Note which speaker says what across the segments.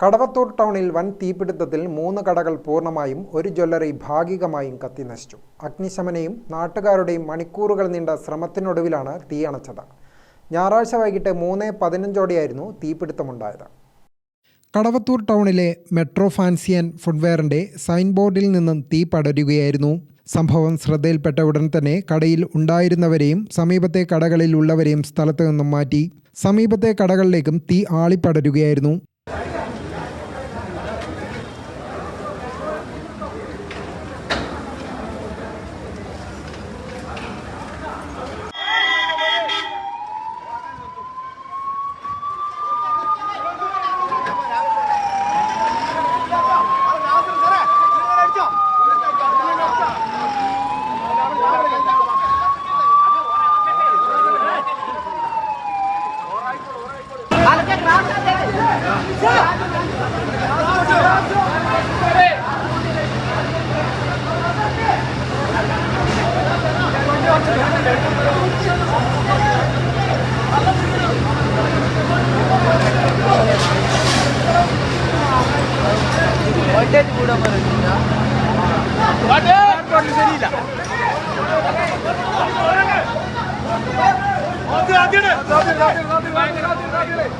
Speaker 1: കടവത്തൂർ ടൗണിൽ വൻ തീപിടുത്തത്തിൽ മൂന്ന് കടകൾ പൂർണമായും ഒരു ജ്വല്ലറി ഭാഗികമായും കത്തിനശിച്ചു അഗ്നിശമനയും നാട്ടുകാരുടെയും മണിക്കൂറുകൾ നീണ്ട ശ്രമത്തിനൊടുവിലാണ് തീയണച്ചത് ഞായറാഴ്ച വൈകിട്ട് മൂന്ന് പതിനഞ്ചോടെയായിരുന്നു തീപിടുത്തമുണ്ടായത്. കടവത്തൂർ ടൗണിലെ മെട്രോ ഫാൻസിയൻ ഫുഡ്വെയറിന്റെ സൈൻ ബോർഡിൽ നിന്നും തീ പടരുകയായിരുന്നു. സംഭവം ശ്രദ്ധയിൽപ്പെട്ട ഉടൻ തന്നെ കടയിൽ ഉണ്ടായിരുന്നവരെയും സമീപത്തെ കടകളിൽ ഉള്ളവരെയും സ്ഥലത്ത് നിന്നും മാറ്റി. സമീപത്തെ കടകളിലേക്കും തീ ആളിപ്പടരുകയായിരുന്നു. वाट्यात
Speaker 2: बुडा मराठीला वाट्यात पाकिस्तानीला आगे आगे आगे आगे आगे आगे आगे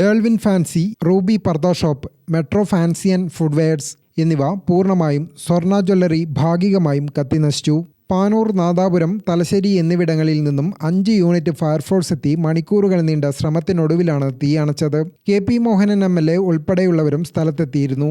Speaker 1: ഡേൾവിൻ fancy Ruby പർദ shop Metro fancy and footwears എന്നിവ പൂർണമായും സ്വർണ ജ്വല്ലറി ഭാഗികമായും കത്തിനശിച്ചു. പാനൂർ നാദാപുരം തലശ്ശേരി എന്നിവിടങ്ങളിൽ നിന്നും അഞ്ച് യൂണിറ്റ് ഫയർഫോഴ്സ് എത്തി മണിക്കൂറുകൾ നീണ്ട ശ്രമത്തിനൊടുവിലാണ് തീ അണച്ചത്. K P Mohanan M L A ഉൾപ്പെടെയുള്ളവരും സ്ഥലത്തെത്തിയിരുന്നു.